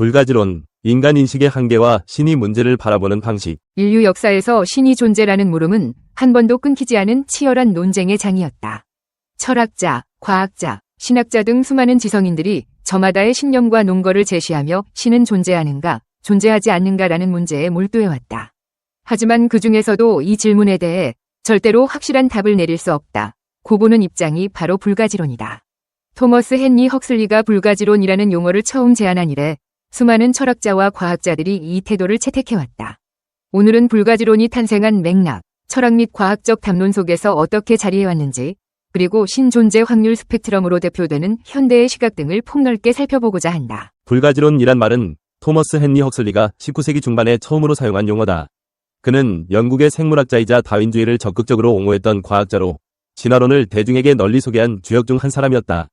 불가지론, 인간 인식의 한계와 신이 문제를 바라보는 방식. 인류 역사에서 신이 존재라는 물음은 한 번도 끊기지 않은 치열한 논쟁의 장이었다. 철학자, 과학자, 신학자 등 수많은 지성인들이 저마다의 신념과 논거를 제시하며 신은 존재하는가, 존재하지 않는가라는 문제에 몰두해왔다. 하지만 그 중에서도 이 질문에 대해 절대로 확실한 답을 내릴 수 없다. 고보는 입장이 바로 불가지론이다. 토머스 헨리 헉슬리가 불가지론이라는 용어를 처음 제안한 이래 수많은 철학자와 과학자들이 이 태도를 채택해왔다. 오늘은 불가지론이 탄생한 맥락, 철학 및 과학적 담론 속에서 어떻게 자리해왔는지, 그리고 신존재 확률 스펙트럼으로 대표되는 현대의 시각 등을 폭넓게 살펴보고자 한다. 불가지론이란 말은 토머스 헨리 헉슬리가 19세기 중반에 처음으로 사용한 용어다. 그는 영국의 생물학자이자 다윈주의를 적극적으로 옹호했던 과학자로 진화론을 대중에게 널리 소개한 주역 중 한 사람이었다.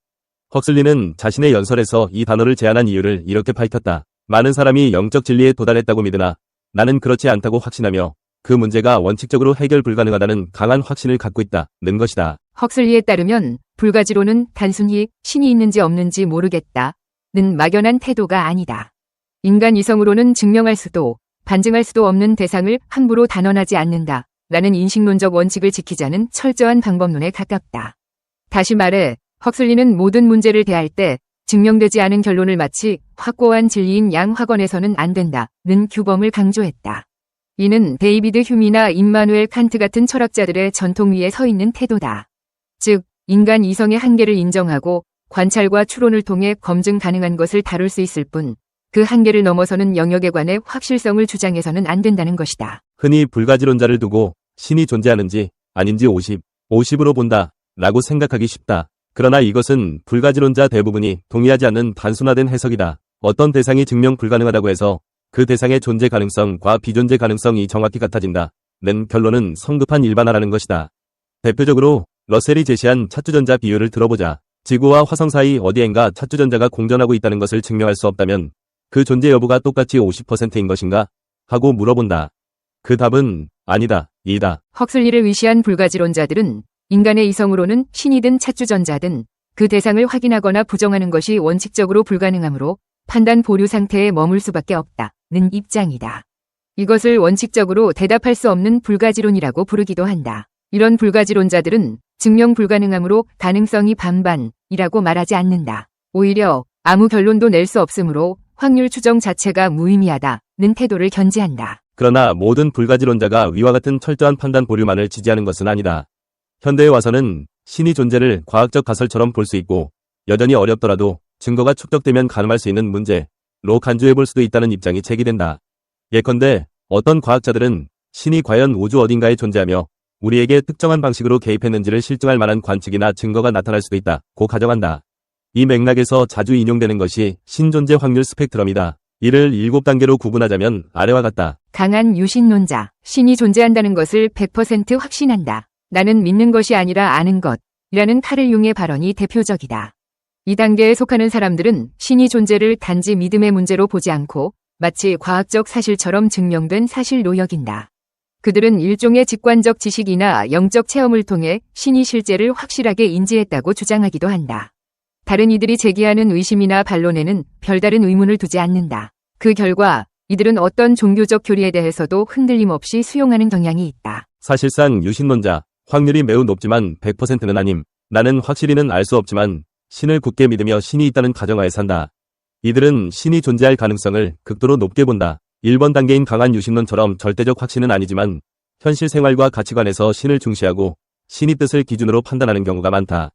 헉슬리는 자신의 연설에서 이 단어를 제안한 이유를 이렇게 밝혔다. 많은 사람이 영적 진리에 도달했다고 믿으나 나는 그렇지 않다고 확신하며 그 문제가 원칙적으로 해결 불가능하다는 강한 확신을 갖고 있다는 것이다. 헉슬리에 따르면 불가지론은 단순히 신이 있는지 없는지 모르겠다 는 막연한 태도가 아니다. 인간 이성으로는 증명할 수도 반증할 수도 없는 대상을 함부로 단언하지 않는다. 라는 인식론적 원칙을 지키자는 철저한 방법론에 가깝다. 다시 말해 헉슬리는 모든 문제를 대할 때 증명되지 않은 결론을 마치 확고한 진리인 양화건에서는 안 된다는 규범을 강조했다. 이는 데이비드 휴미나 임마누엘 칸트 같은 철학자들의 전통 위에 서 있는 태도다. 즉, 인간 이성의 한계를 인정하고 관찰과 추론을 통해 검증 가능한 것을 다룰 수 있을 뿐, 그 한계를 넘어서는 영역에 관해 확실성을 주장해서는 안 된다는 것이다. 흔히 불가지론자를 두고 신이 존재하는지 아닌지 50, 50으로 본다 라고 생각하기 쉽다. 그러나 이것은 불가지론자 대부분이 동의하지 않는 단순화된 해석이다. 어떤 대상이 증명 불가능하다고 해서 그 대상의 존재 가능성과 비존재 가능성이 정확히 같아진다. 는 결론은 성급한 일반화라는 것이다. 대표적으로 러셀이 제시한 차주전자 비율을 들어보자. 지구와 화성 사이 어디엔가 차주전자가 공전하고 있다는 것을 증명할 수 없다면 그 존재 여부가 똑같이 50%인 것인가? 하고 물어본다. 그 답은 아니다, 이다. 헉슬리를 위시한 불가지론자들은 인간의 이성으로는 신이든 차주전자든 그 대상을 확인하거나 부정하는 것이 원칙적으로 불가능하므로 판단 보류 상태에 머물 수밖에 없다는 입장이다. 이것을 원칙적으로 대답할 수 없는 불가지론이라고 부르기도 한다. 이런 불가지론자들은 증명 불가능하므로 가능성이 반반이라고 말하지 않는다. 오히려 아무 결론도 낼 수 없으므로 확률 추정 자체가 무의미하다는 태도를 견지한다. 그러나 모든 불가지론자가 위와 같은 철저한 판단 보류만을 지지하는 것은 아니다. 현대에 와서는 신이 존재를 과학적 가설처럼 볼 수 있고 여전히 어렵더라도 증거가 축적되면 가늠할 수 있는 문제로 간주해 볼 수도 있다는 입장이 제기된다. 예컨대 어떤 과학자들은 신이 과연 우주 어딘가에 존재하며 우리에게 특정한 방식으로 개입했는지를 실증할 만한 관측이나 증거가 나타날 수도 있다고 가정한다. 이 맥락에서 자주 인용되는 것이 신존재 확률 스펙트럼이다. 이를 7단계로 구분하자면 아래와 같다. 강한 유신론자, 신이 존재한다는 것을 100% 확신한다. 나는 믿는 것이 아니라 아는 것. 이라는 카를 융의 발언이 대표적이다. 이 단계에 속하는 사람들은 신이 존재를 단지 믿음의 문제로 보지 않고 마치 과학적 사실처럼 증명된 사실로 여긴다. 그들은 일종의 직관적 지식이나 영적 체험을 통해 신이 실제를 확실하게 인지했다고 주장하기도 한다. 다른 이들이 제기하는 의심이나 반론에는 별다른 의문을 두지 않는다. 그 결과 이들은 어떤 종교적 교리에 대해서도 흔들림 없이 수용하는 경향이 있다. 사실상 유신론자, 확률이 매우 높지만 100%는 아님. 나는 확실히는 알 수 없지만 신을 굳게 믿으며 신이 있다는 가정하에 산다. 이들은 신이 존재할 가능성을 극도로 높게 본다. 1번 단계인 강한 유신론처럼 절대적 확신은 아니지만 현실 생활과 가치관에서 신을 중시하고 신이 뜻을 기준으로 판단하는 경우가 많다.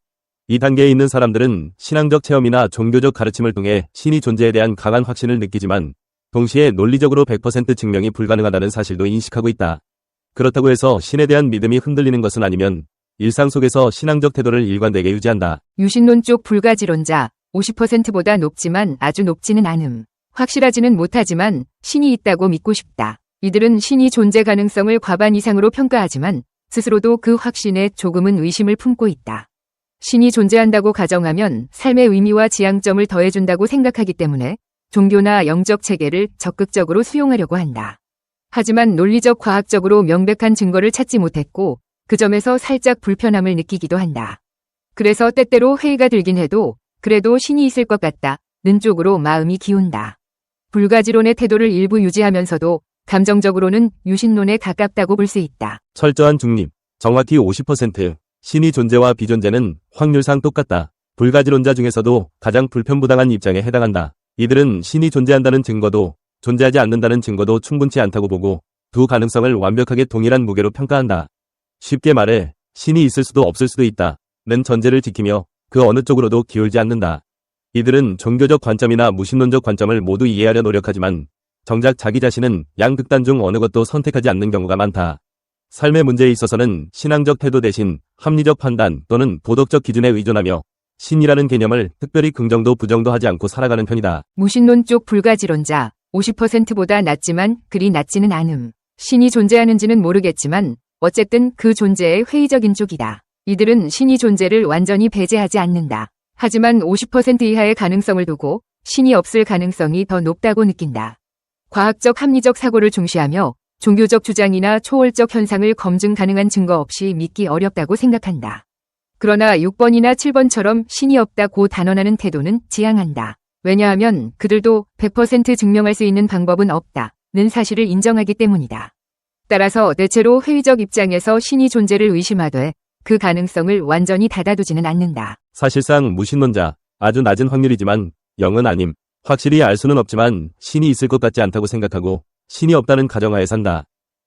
이 단계에 있는 사람들은 신앙적 체험이나 종교적 가르침을 통해 신이 존재에 대한 강한 확신을 느끼지만 동시에 논리적으로 100% 증명이 불가능하다는 사실도 인식하고 있다. 그렇다고 해서 신에 대한 믿음이 흔들리는 것은 아니면 일상 속에서 신앙적 태도를 일관되게 유지한다. 유신론 쪽 불가지론자 50%보다 높지만 아주 높지는 않음. 확실하지는 못하지만 신이 있다고 믿고 싶다. 이들은 신이 존재 가능성을 과반 이상으로 평가하지만 스스로도 그 확신에 조금은 의심을 품고 있다. 신이 존재한다고 가정하면 삶의 의미와 지향점을 더해준다고 생각하기 때문에 종교나 영적 체계를 적극적으로 수용하려고 한다. 하지만 논리적 과학적으로 명백한 증거를 찾지 못했고 그 점에서 살짝 불편함을 느끼기도 한다. 그래서 때때로 회의가 들긴 해도 그래도 신이 있을 것 같다 는 쪽으로 마음이 기운다. 불가지론의 태도를 일부 유지하면서도 감정적으로는 유신론에 가깝다고 볼 수 있다. 철저한 중립, 정확히 50%, 신이 존재와 비존재는 확률상 똑같다. 불가지론자 중에서도 가장 불편부당한 입장에 해당한다. 이들은 신이 존재한다는 증거도 존재하지 않는다는 증거도 충분치 않다고 보고 두 가능성을 완벽하게 동일한 무게로 평가한다. 쉽게 말해 신이 있을 수도 없을 수도 있다. 는 전제를 지키며 그 어느 쪽으로도 기울지 않는다. 이들은 종교적 관점이나 무신론적 관점을 모두 이해하려 노력하지만 정작 자기 자신은 양극단 중 어느 것도 선택하지 않는 경우가 많다. 삶의 문제에 있어서는 신앙적 태도 대신 합리적 판단 또는 도덕적 기준에 의존하며 신이라는 개념을 특별히 긍정도 부정도 하지 않고 살아가는 편이다. 무신론 쪽 불가지론자 50%보다 낮지만 그리 낮지는 않음. 신이 존재하는지는 모르겠지만 어쨌든 그 존재에 회의적인 쪽이다. 이들은 신이 존재를 완전히 배제하지 않는다. 하지만 50% 이하의 가능성을 두고 신이 없을 가능성이 더 높다고 느낀다. 과학적 합리적 사고를 중시하며 종교적 주장이나 초월적 현상을 검증 가능한 증거 없이 믿기 어렵다고 생각한다. 그러나 6번이나 7번처럼 신이 없다고 단언하는 태도는 지향한다. 왜냐하면 그들도 100% 증명할 수 있는 방법은 없다 는 사실을 인정하기 때문이다. 따라서 대체로 회의적 입장에서 신이 존재를 의심하되 그 가능성을 완전히 닫아두지는 않는다. 사실상 무신론자, 아주 낮은 확률이지만 영은 아님. 확실히 알 수는 없지만 신이 있을 것 같지 않다고 생각하고 신이 없다는 가정하에 산다.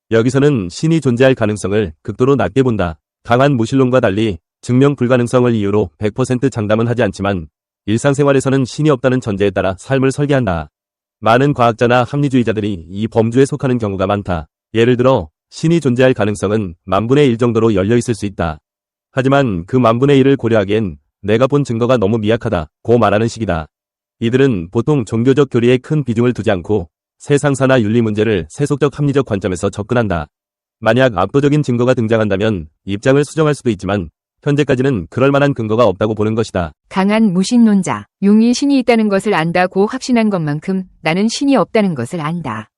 여기서는 신이 존재할 가능성을 극도로 낮게 본다. 강한 무신론과 달리 증명 불가능성을 이유로 100% 장담은 하지 않지만 일상생활에서는 신이 없다는 전제에 따라 삶을 설계한다. 많은 과학자나 합리주의자들이 이 범주에 속하는 경우가 많다. 예를 들어 신이 존재할 가능성은 만분의 1 정도로 열려 있을 수 있다. 하지만 그 만분의 1을 고려하기엔 내가 본 증거가 너무 미약하다 고 말하는 식이다. 이들은 보통 종교적 교리에 큰 비중을 두지 않고 세상사나 윤리 문제를 세속적 합리적 관점에서 접근한다. 만약 압도적인 증거가 등장한다면 입장을 수정할 수도 있지만 현재까지는 그럴 만한 근거가 없다고 보는 것이다. 강한 무신론자, 용이 신이 있다는 것을 안다고 확신한 것만큼 나는 신이 없다는 것을 안다.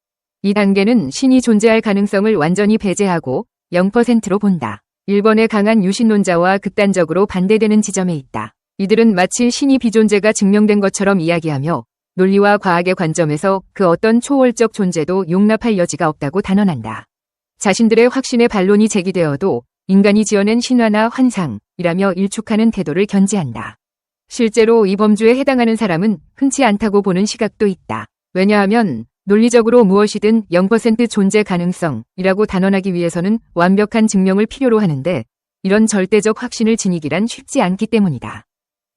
이 단계는 신이 존재할 가능성을 완전히 배제하고 0%로 본다. 1번의 강한 유신론자와 극단적으로 반대되는 지점에 있다. 이들은 마치 신이 비존재가 증명된 것처럼 이야기하며 논리와 과학의 관점에서 그 어떤 초월적 존재도 용납할 여지가 없다고 단언한다. 자신들의 확신의 반론이 제기되어도 인간이 지어낸 신화나 환상이라며 일축하는 태도를 견지한다. 실제로 이 범주에 해당하는 사람은 흔치 않다고 보는 시각도 있다. 왜냐하면 논리적으로 무엇이든 0% 존재 가능성이라고 단언하기 위해서는 완벽한 증명을 필요로 하는데 이런 절대적 확신을 지니기란 쉽지 않기 때문이다.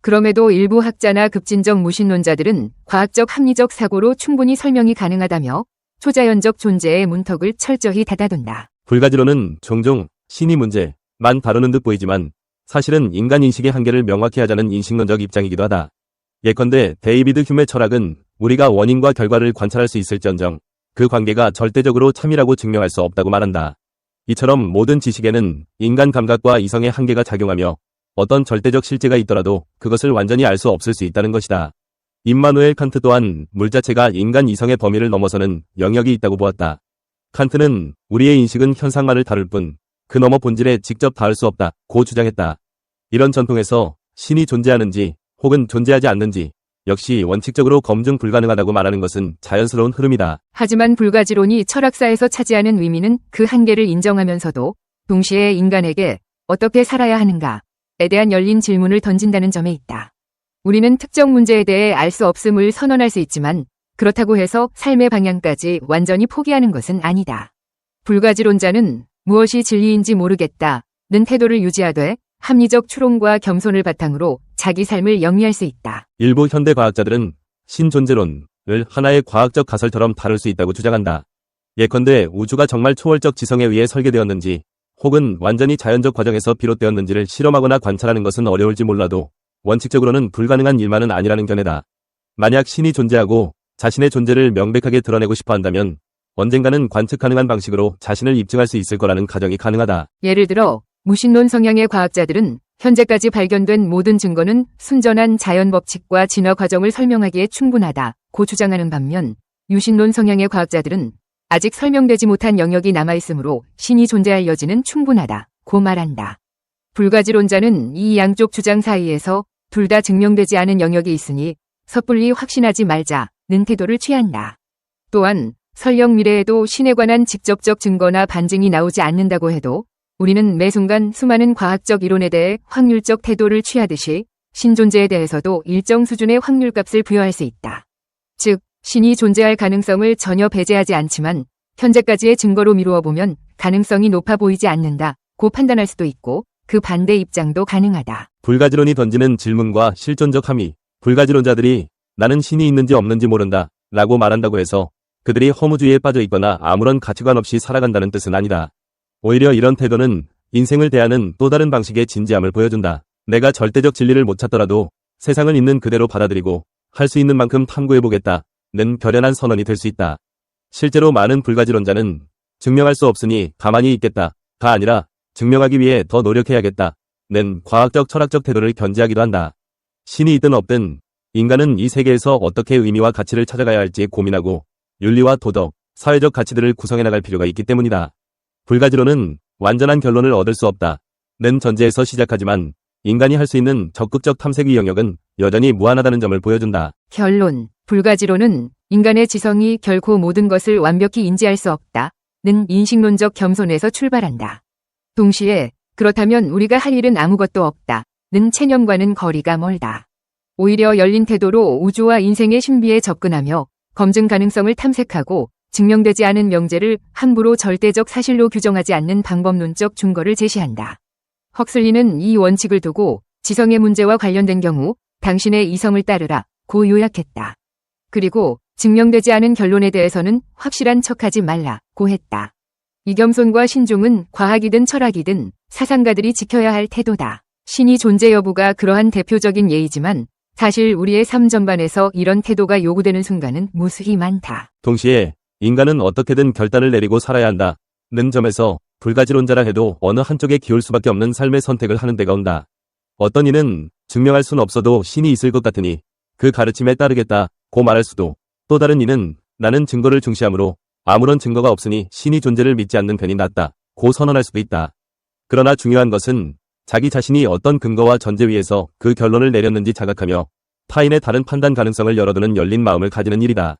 그럼에도 일부 학자나 급진적 무신론자들은 과학적 합리적 사고로 충분히 설명이 가능하다며 초자연적 존재의 문턱을 철저히 닫아둔다. 불가지론은 종종 신이 문제만 다루는 듯 보이지만 사실은 인간 인식의 한계를 명확히 하자는 인식론적 입장이기도 하다. 예컨대 데이비드 휴메 철학은 우리가 원인과 결과를 관찰할 수 있을지언정 그 관계가 절대적으로 참이라고 증명할 수 없다고 말한다. 이처럼 모든 지식에는 인간 감각과 이성의 한계가 작용하며 어떤 절대적 실제가 있더라도 그것을 완전히 알 수 없을 수 있다는 것이다. 임마누엘 칸트 또한 물 자체가 인간 이성의 범위를 넘어서는 영역이 있다고 보았다. 칸트는 우리의 인식은 현상만을 다룰 뿐 그 너머 본질에 직접 닿을 수 없다 고 주장했다. 이런 전통에서 신이 존재하는지 혹은 존재하지 않는지 역시 원칙적으로 검증 불가능하다고 말하는 것은 자연스러운 흐름이다. 하지만 불가지론이 철학사에서 차지하는 의미는 그 한계를 인정하면서도 동시에 인간에게 어떻게 살아야 하는가에 대한 열린 질문을 던진다는 점에 있다. 우리는 특정 문제에 대해 알 수 없음을 선언할 수 있지만 그렇다고 해서 삶의 방향까지 완전히 포기하는 것은 아니다. 불가지론자는 무엇이 진리인지 모르겠다 는 태도를 유지하되 합리적 추론과 겸손을 바탕으로 자기 삶을 영위할 수 있다. 일부 현대 과학자들은 신존재론을 하나의 과학적 가설처럼 다룰 수 있다고 주장한다. 예컨대 우주가 정말 초월적 지성에 의해 설계되었는지 혹은 완전히 자연적 과정에서 비롯되었는지를 실험하거나 관찰하는 것은 어려울지 몰라도 원칙적으로는 불가능한 일만은 아니라는 견해다. 만약 신이 존재하고 자신의 존재를 명백하게 드러내고 싶어 한다면 언젠가는 관측 가능한 방식으로 자신을 입증할 수 있을 거라는 가정이 가능하다. 예를 들어 무신론 성향의 과학자들은 현재까지 발견된 모든 증거는 순전한 자연 법칙과 진화 과정을 설명하기에 충분하다 고 주장하는 반면 유신론 성향의 과학자들은 아직 설명되지 못한 영역이 남아있으므로 신이 존재할 여지는 충분하다 고 말한다. 불가지론자는 이 양쪽 주장 사이에서 둘 다 증명되지 않은 영역이 있으니 섣불리 확신하지 말자는 태도를 취한다. 또한 설령 미래에도 신에 관한 직접적 증거나 반증이 나오지 않는다고 해도 우리는 매 순간 수많은 과학적 이론에 대해 확률적 태도를 취하듯이 신 존재에 대해서도 일정 수준의 확률값을 부여할 수 있다. 즉, 신이 존재할 가능성을 전혀 배제하지 않지만 현재까지의 증거로 미루어 보면 가능성이 높아 보이지 않는다. 고 판단할 수도 있고 그 반대 입장도 가능하다. 불가지론이 던지는 질문과 실존적 함의, 불가지론자들이 나는 신이 있는지 없는지 모른다 라고 말한다고 해서 그들이 허무주의에 빠져 있거나 아무런 가치관 없이 살아간다는 뜻은 아니다. 오히려 이런 태도는 인생을 대하는 또 다른 방식의 진지함을 보여준다. 내가 절대적 진리를 못 찾더라도 세상을 있는 그대로 받아들이고 할 수 있는 만큼 탐구해보겠다. 는 결연한 선언이 될 수 있다. 실제로 많은 불가지론자는 증명할 수 없으니 가만히 있겠다. 가 아니라 증명하기 위해 더 노력해야겠다. 는 과학적 철학적 태도를 견지하기도 한다. 신이 있든 없든 인간은 이 세계에서 어떻게 의미와 가치를 찾아가야 할지 고민하고 윤리와 도덕, 사회적 가치들을 구성해 나갈 필요가 있기 때문이다. 불가지론은 완전한 결론을 얻을 수 없다. 는 전제에서 시작하지만 인간이 할 수 있는 적극적 탐색의 영역은 여전히 무한하다는 점을 보여준다. 결론. 불가지론은 인간의 지성이 결코 모든 것을 완벽히 인지할 수 없다. 는 인식론적 겸손에서 출발한다. 동시에 그렇다면 우리가 할 일은 아무것도 없다. 는 체념과는 거리가 멀다. 오히려 열린 태도로 우주와 인생의 신비에 접근하며 검증 가능성을 탐색하고 증명되지 않은 명제를 함부로 절대적 사실로 규정하지 않는 방법론적 준거를 제시한다. 헉슬리는 이 원칙을 두고 지성의 문제와 관련된 경우 당신의 이성을 따르라 고 요약했다. 그리고 증명되지 않은 결론에 대해서는 확실한 척하지 말라 고 했다. 이겸손과 신중은 과학이든 철학이든 사상가들이 지켜야 할 태도다. 신이 존재 여부가 그러한 대표적인 예이지만 사실 우리의 삶 전반에서 이런 태도가 요구되는 순간은 무수히 많다. 동시에 인간은 어떻게든 결단을 내리고 살아야 한다. 는 점에서 불가지론자라 해도 어느 한쪽에 기울 수밖에 없는 삶의 선택을 하는 데가 온다. 어떤 이는 증명할 순 없어도 신이 있을 것 같으니 그 가르침에 따르겠다 고 말할 수도 또 다른 이는 나는 증거를 중시하므로 아무런 증거가 없으니 신이 존재를 믿지 않는 편이 낫다 고 선언할 수도 있다. 그러나 중요한 것은 자기 자신이 어떤 근거와 전제 위에서 그 결론을 내렸는지 자각하며 타인의 다른 판단 가능성을 열어두는 열린 마음을 가지는 일이다.